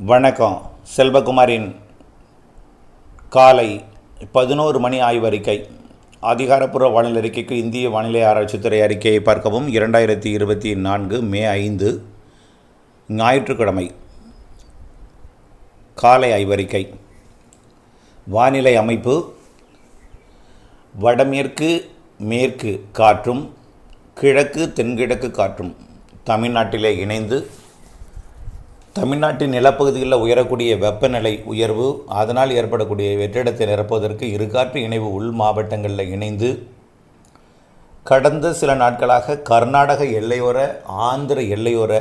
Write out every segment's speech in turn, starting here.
வணக்கம். செல்வகுமாரின் காலை பதினோரு மணி ஆய்வறிக்கை அதிகாரப்பூர்வ வானிலை அறிக்கைக்கு இந்திய வானிலை ஆராய்ச்சித்துறை அறிக்கையை பார்க்கவும். இரண்டாயிரத்தி இருபத்தி நான்கு மே ஐந்து ஞாயிற்றுக்கிழமை. காலை ஆய்வறிக்கை வானிலை அமைப்பு. வடமேற்கு மேற்கு காற்றும் கிழக்கு தென்கிழக்கு காற்றும். தமிழ்நாட்டிலே இணைந்து தமிழ்நாட்டின் நிலப்பகுதிகளில் உயரக்கூடிய வெப்பநிலை உயர்வு அதனால் ஏற்படக்கூடிய வெற்றிடத்தை நிரப்புவதற்கு இருகாற்று இணைவு உள் மாவட்டங்களில் இணைந்து கடந்த சில நாட்களாக கர்நாடக எல்லையோர ஆந்திர எல்லையோர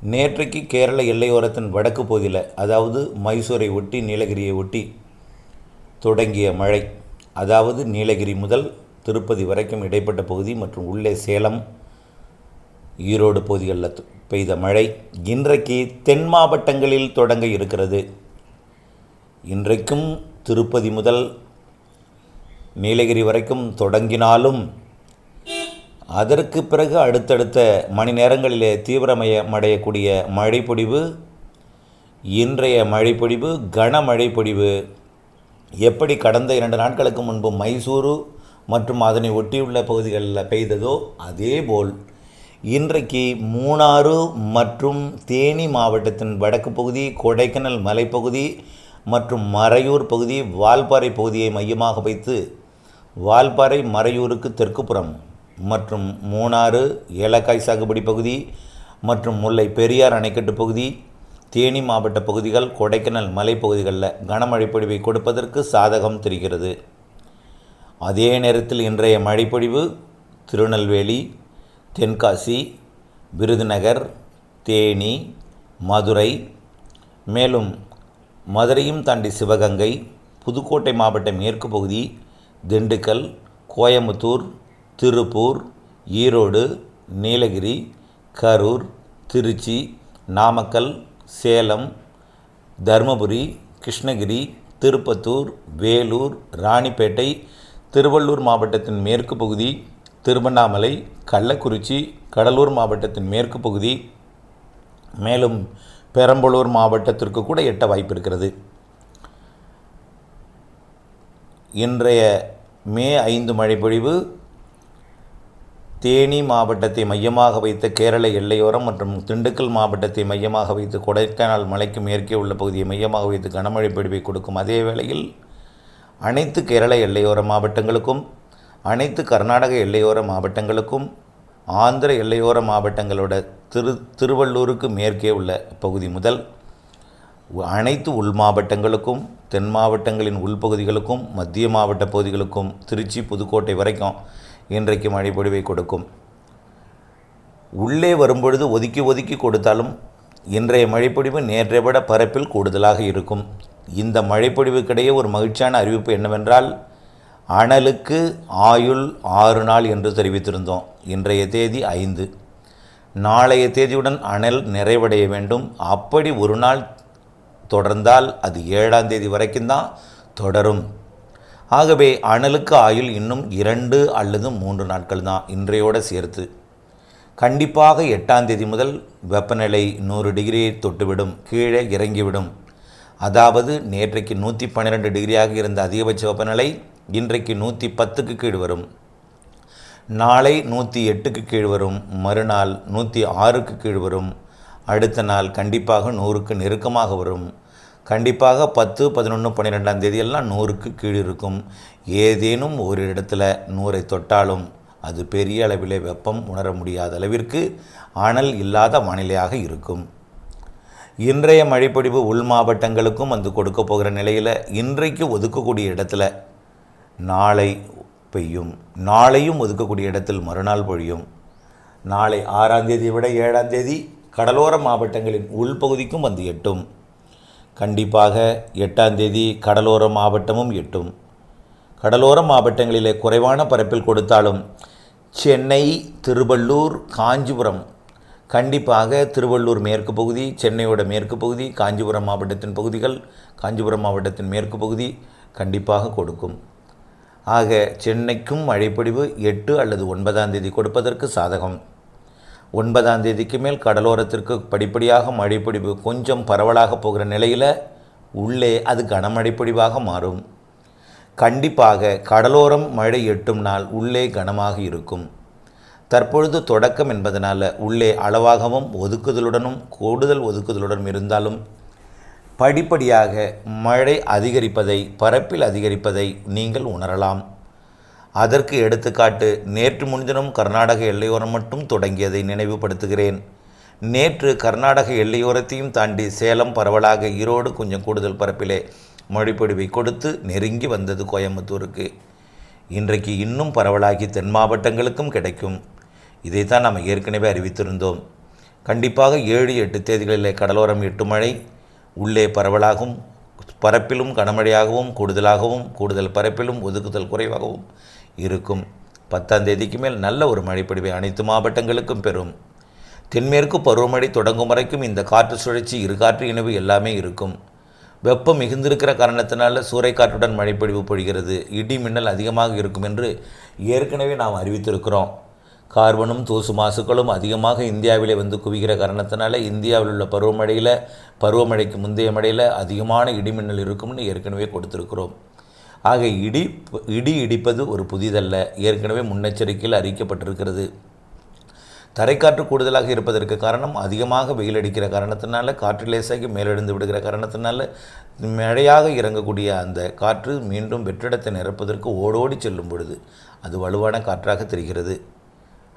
நேற்றைக்கு கேரள எல்லையோரத்தின் வடக்கு பகுதியில் அதாவது மைசூரை ஒட்டி நீலகிரியை ஒட்டி தொடங்கிய மழை. அதாவது நீலகிரி முதல் திருப்பதி வரைக்கும் இடைப்பட்ட பகுதி மற்றும் உள்ளே சேலம் ஈரோடு பகுதிகளில் பெய்த மழை இன்றைக்கு தென் மாவட்டங்களில் தொடங்க இருக்கிறது. இன்றைக்கும் திருப்பதி முதல் நீலகிரி வரைக்கும் தொடங்கினாலும் அதற்கு பிறகு அடுத்தடுத்த மணி நேரங்களிலே தீவிரமயமடையக்கூடிய மழைப்பொடிவு இன்றைய மழைப்பொழிவு கனமழைப்பொடிவு எப்படி கடந்த இரண்டு நாட்களுக்கு முன்பு மைசூரு மற்றும் அதனை ஒட்டியுள்ள பகுதிகளில் பெய்ததோ அதேபோல் இன்றைக்கு மூணாறு மற்றும் தேனி மாவட்டத்தின் வடக்கு பகுதி கொடைக்கானல் மலைப்பகுதி மற்றும் மறையூர் பகுதி வால்பாறை பகுதியை மையமாக வைத்து வால்பாறை மறையூருக்கு தெற்குப்புறம் மற்றும் மூணாறு ஏலக்காய் சாகுபடி பகுதி மற்றும் முல்லை பெரியார் அணைக்கட்டு பகுதி தேனி மாவட்ட பகுதிகள் கொடைக்கானல் மலைப்பகுதிகளில் கனமழை பொழிவை கொடுப்பதற்கு சாதகம் தெரிகிறது. அதே நேரத்தில் இன்றைய மழைப்பொழிவு திருநெல்வேலி தென்காசி விருதுநகர் தேனி மதுரை மேலும் மதுரையும் தாண்டி சிவகங்கை புதுக்கோட்டை மாவட்ட மேற்கு பகுதி திண்டுக்கல் கோயம்புத்தூர் திருப்பூர் ஈரோடு நீலகிரி கரூர் திருச்சி நாமக்கல் சேலம் தருமபுரி கிருஷ்ணகிரி திருப்பத்தூர் வேலூர் ராணிப்பேட்டை திருவள்ளூர் மாவட்டத்தின் மேற்கு பகுதி திருவண்ணாமலை கள்ளக்குறிச்சி கடலூர் மாவட்டத்தின் மேற்கு பகுதி மேலும் பெரம்பலூர் மாவட்டத்திற்கு கூட எட்ட வாய்ப்பு இருக்கிறது இன்றைய மே ஐந்து மழைப்பொழிவு தேனி மாவட்டத்தை மையமாக வைத்த கேரள எல்லையோரம் மற்றும் திண்டுக்கல் மாவட்டத்தை மையமாக வைத்து கொடைக்கானல் மலைக்கு மேற்கே உள்ள பகுதியை மையமாக வைத்து கனமழை பொழிவை கொடுக்கும் அதே வேளையில் அனைத்து கேரள எல்லையோர மாவட்டங்களுக்கும் அனைத்து கர்நாடக எல்லையோர மாவட்டங்களுக்கும் ஆந்திர எல்லையோர மாவட்டங்களோட திரு திருவள்ளூருக்கு மேற்கே உள்ள பகுதி முதல் அனைத்து உள் மாவட்டங்களுக்கும் தென் மாவட்டங்களின் உள்பகுதிகளுக்கும் மத்திய மாவட்ட பகுதிகளுக்கும் திருச்சி புதுக்கோட்டை வரைக்கும் இன்றைக்கு மழை பொழிவை கொடுக்கும். உள்ளே வரும்பொழுது ஒதுக்கி ஒதுக்கி கொடுத்தாலும் இன்றைய மழைப்பொழிவு நேற்றை விட பரப்பில் கூடுதலாக இருக்கும். இந்த மழைப்பொழிவுக்கிடையே ஒரு மகிழ்ச்சியான அறிவிப்பு என்னவென்றால் அனலுக்கு ஆயுள் ஆறு நாள் என்று தெரிவித்திருந்தோம். இன்றைய தேதி ஐந்து. நாளைய தேதியுடன் அனல் நிறைவடைய வேண்டும். அப்படி ஒரு நாள் தொடர்ந்தால் அது ஏழாம் தேதி வரைக்கும் தான் தொடரும். ஆகவே அனலுக்கு ஆயுள் இன்னும் இரண்டு அல்லது மூன்று நாட்கள் தான் இன்றையோடு சேர்த்து. கண்டிப்பாக எட்டாம் தேதி முதல் வெப்பநிலை நூறு டிகிரியை தொட்டுவிடும். கீழே இறங்கிவிடும். அதாவது நேற்றைக்கு நூற்றி பன்னிரெண்டு டிகிரியாக இருந்த அதிகபட்ச வெப்பநிலை இன்றைக்கு நூற்றி பத்துக்கு கீழ் வரும். நாளை நூற்றி எட்டுக்கு கீழ் வரும். மறுநாள் நூற்றி ஆறுக்கு கீழ் வரும். அடுத்த நாள் கண்டிப்பாக நூறுக்கு நெருக்கமாக வரும். கண்டிப்பாக பத்து பதினொன்று பன்னிரெண்டாம் தேதியெல்லாம் நூறுக்கு கீழ் இருக்கும். ஏதேனும் ஒரு இடத்துல நூறை தொட்டாலும் அது பெரிய அளவிலே வெப்பம் உணர முடியாத அளவிற்கு அனல் இல்லாத வானிலையாக இருக்கும். இன்றைய மழைப்பொழிவு உள் மாவட்டங்களுக்கும் வந்து கொடுக்க போகிற நிலையில் இன்றைக்கு ஒதுக்கக்கூடிய இடத்துல நாளை பெய்யும். நாளையும் ஒதுக்கக்கூடிய இடத்தில் மறுநாள் பொழியும். நாளை ஆறாம் தேதியை விட ஏழாம் தேதி கடலோர மாவட்டங்களின் உள்பகுதிக்கும் வந்து எட்டும். கண்டிப்பாக எட்டாம் தேதி கடலோர மாவட்டமும் எட்டும். கடலோர மாவட்டங்களிலே குறைவான பரப்பில் கொடுத்தாலும் சென்னை திருவள்ளூர் காஞ்சிபுரம் கண்டிப்பாக திருவள்ளூர் மேற்கு பகுதி சென்னையோட மேற்கு பகுதி காஞ்சிபுரம் மாவட்டத்தின் பகுதிகள் காஞ்சிபுரம் மாவட்டத்தின் மேற்கு பகுதி கண்டிப்பாக கொடுக்கும். ஆக சென்னைக்கும் மழைப்பொழிவு எட்டு அல்லது ஒன்பதாம் தேதி கொடுப்பதற்கு சாதகம். ஒன்பதாம் தேதிக்கு மேல் கடலோரத்திற்கு படிப்படியாக மழைப்பொழிவு கொஞ்சம் பரவலாக போகிற நிலையில் உள்ளே அது கனமழைப்பொழிவாக மாறும். கண்டிப்பாக கடலோரம் மழை எட்டும் நாள் உள்ளே கனமாக இருக்கும். தற்பொழுது தொடக்கம் என்பதனால் உள்ளே அளவாகவும் ஒதுக்குதலுடனும் கூடுதல் ஒதுக்குதலுடனும் இருந்தாலும் படிப்படியாக மழை அதிகரிப்பதை பரப்பில் அதிகரிப்பதை நீங்கள் உணரலாம். அதற்கு எடுத்துக்காட்டு நேற்று முன்தினம் கர்நாடக எல்லையோரம் மட்டும் தொடங்கியதை நினைவுபடுத்துகிறேன். நேற்று கர்நாடக எல்லையோரத்தையும் தாண்டி சேலம் பரவலாக ஈரோடு கொஞ்சம் கூடுதல் பரப்பிலே மழைப்பொடிவை கொடுத்து நெருங்கி வந்தது கோயம்புத்தூருக்கு. இன்றைக்கு இன்னும் பரவலாகி தென் மாவட்டங்களுக்கும் கிடைக்கும். இதைத்தான் நாம் ஏற்கனவே அறிவித்திருந்தோம். கண்டிப்பாக ஏழு எட்டு தேதிகளிலே கடலோரம் எட்டு மழை உள்ளே பரவலாகவும் பரப்பிலும் கனமழையாகவும் கூடுதலாகவும் கூடுதல் பரப்பிலும் ஒதுக்குதல் குறைவாகவும் இருக்கும். பத்தாம் தேதிக்கு மேல் நல்ல ஒரு மழைப்பொழிவை அனைத்து மாவட்டங்களுக்கும் பெறும். தென்மேற்கு பருவமழை தொடங்கும் வரைக்கும் இந்த காற்று சுழற்சி இரு காற்று இணைவு எல்லாமே இருக்கும். வெப்பம் மிகுந்திருக்கிற காரணத்தினால சூறைக்காற்றுடன் மழைப்பொழிவு பொழிகிறது. இடி மின்னல் அதிகமாக இருக்கும் என்று ஏற்கனவே நாம் அறிவித்திருக்கிறோம். கார்பனும் தூசு மாசுக்களும் அதிகமாக இந்தியாவிலே வந்து குவிகிற காரணத்தினால இந்தியாவில் உள்ள பருவமழையில் பருவமழைக்கு முந்தைய மழையில் அதிகமான இடிமின்னல் இருக்கும்னு ஏற்கனவே கொடுத்துருக்கிறோம். ஆக இடி இடி இடிப்பது ஒரு புதிதல்ல. ஏற்கனவே முன்னெச்சரிக்கையில் அறிவிக்கப்பட்டிருக்கிறது. தரைக்காற்று கூடுதலாக இருப்பதற்கு காரணம் அதிகமாக வெயில் அடிக்கிற காரணத்தினால காற்று லேசாகி மேலெழுந்து விடுகிற காரணத்தினால மழையாக இறங்கக்கூடிய அந்த காற்று மீண்டும் வெற்றிடத்தை நிரப்பதற்கு ஓடோடி செல்லும் பொழுது அது வலுவான காற்றாக தெரிகிறது.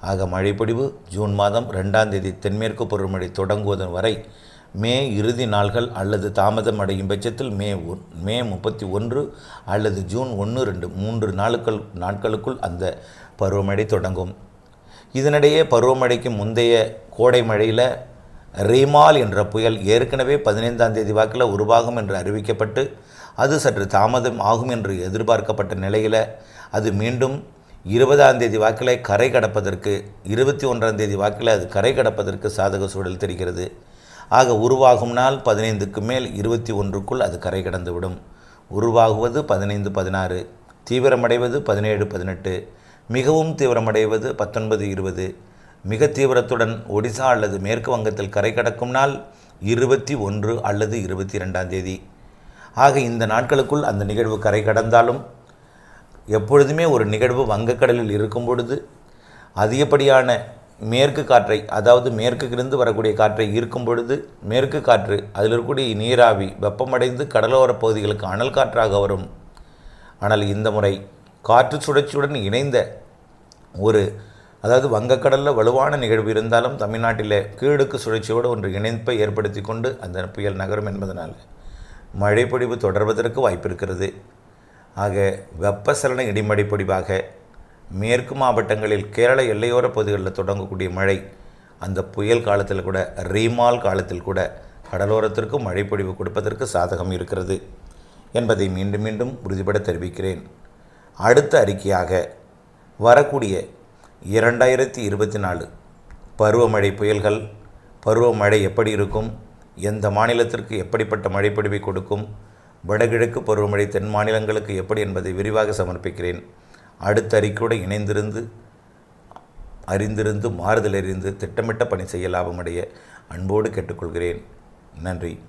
ஆக மழைப்பொழிவு ஜூன் மாதம் ரெண்டாம் தேதி தென்மேற்கு பருவமழை தொடங்குவதன் வரை மே இறுதி நாள்கள் அல்லது தாமதம் அடையும் பட்சத்தில் மே ஒன் மே முப்பத்தி ஒன்று அல்லது ஜூன் ஒன்று ரெண்டு மூன்று நாளுக்கள் நாட்களுக்குள் அந்த பருவமழை தொடங்கும். இதனிடையே பருவமழைக்கு முந்தைய கோடை மழையில் ரீமால் என்ற புயல் ஏற்கனவே பதினைந்தாம் தேதி வாக்கில் உருவாகும் என்று அறிவிக்கப்பட்டு அது சற்று தாமதம் ஆகும் என்று எதிர்பார்க்கப்பட்ட நிலையில் அது மீண்டும் இருபதாம் தேதி வாக்கில் கரை கடப்பதற்கு இருபத்தி ஒன்றாம் தேதி வாக்கில் அது கரை கடப்பதற்கு சாதக சூழல் தெரிகிறது. ஆக உருவாகும் நாள் பதினைந்துக்கு மேல் இருபத்தி ஒன்றுக்குள் அது கரை கடந்துவிடும். உருவாகுவது பதினைந்து பதினாறு தீவிரமடைவது பதினேழு பதினெட்டு மிகவும் தீவிரமடைவது பத்தொன்பது இருபது. மிக தீவிரத்துடன் ஒடிசா அல்லது மேற்கு வங்கத்தில் கரை கடக்கும் நாள் இருபத்தி ஒன்று அல்லது இருபத்தி ரெண்டாம் தேதி. ஆக இந்த நாட்களுக்குள் அந்த நிகழ்வு கரை கடந்தாலும் எப்பொழுதுமே ஒரு நிகழ்வு வங்கக்கடலில் இருக்கும் பொழுது அதிகப்படியான மேற்கு காற்றை அதாவது மேற்கிலிருந்து வரக்கூடிய காற்றை ஈர்க்கும் பொழுது மேற்கு காற்று அதில் இருக்கக்கூடிய நீராவி வெப்பமடைந்து கடலோரப் பகுதிகளுக்கு அனல் காற்றாக வரும். ஆனால் இந்த முறை காற்று சுழற்சியுடன் இணைந்த ஒரு அதாவது வங்கக்கடலில் வலுவான நிகழ்வு இருந்தாலும் தமிழ்நாட்டில் கீழடுக்கு சுழற்சியோடு ஒன்று இணைப்பை ஏற்படுத்தி கொண்டு அந்த புயல் நகரும் என்பதனால் மழைப்பொழிவு தொடர்வதற்கு வாய்ப்பு இருக்கிறது ஆக வெப்பசலன இடிமடை பொடிவாக மேற்கு மாவட்டங்களில் கேரள எல்லையோர பகுதிகளில் தொடங்கக்கூடிய மழை அந்த புயல் காலத்தில் கூட ரீமால் காலத்தில் கூட கடலோரத்திற்கு மழைப்பொழிவு கொடுப்பதற்கு சாதகம் இருக்கிறது என்பதை மீண்டும் மீண்டும் உறுதிபட தெரிவிக்கிறேன். அடுத்த அறிக்கையாக வரக்கூடிய இரண்டாயிரத்தி இருபத்தி நாலு பருவமழை புயல்கள் பருவமழை எப்படி இருக்கும் எந்த மாநிலத்திற்கு எப்படிப்பட்ட மழைப்பொழிவை கொடுக்கும் வடகிழக்கு பருவமழை தென் மாநிலங்களுக்கு எப்படி என்பதை விரிவாக சமர்ப்பிக்கிறேன். அடுத்த அறிக்கையோடு இணைந்திருந்து அறிந்திருந்து மாறுதல் அறிந்து திட்டமிட்ட பணி செய்ய லாபமடைய அன்போடு கேட்டுக்கொள்கிறேன். நன்றி.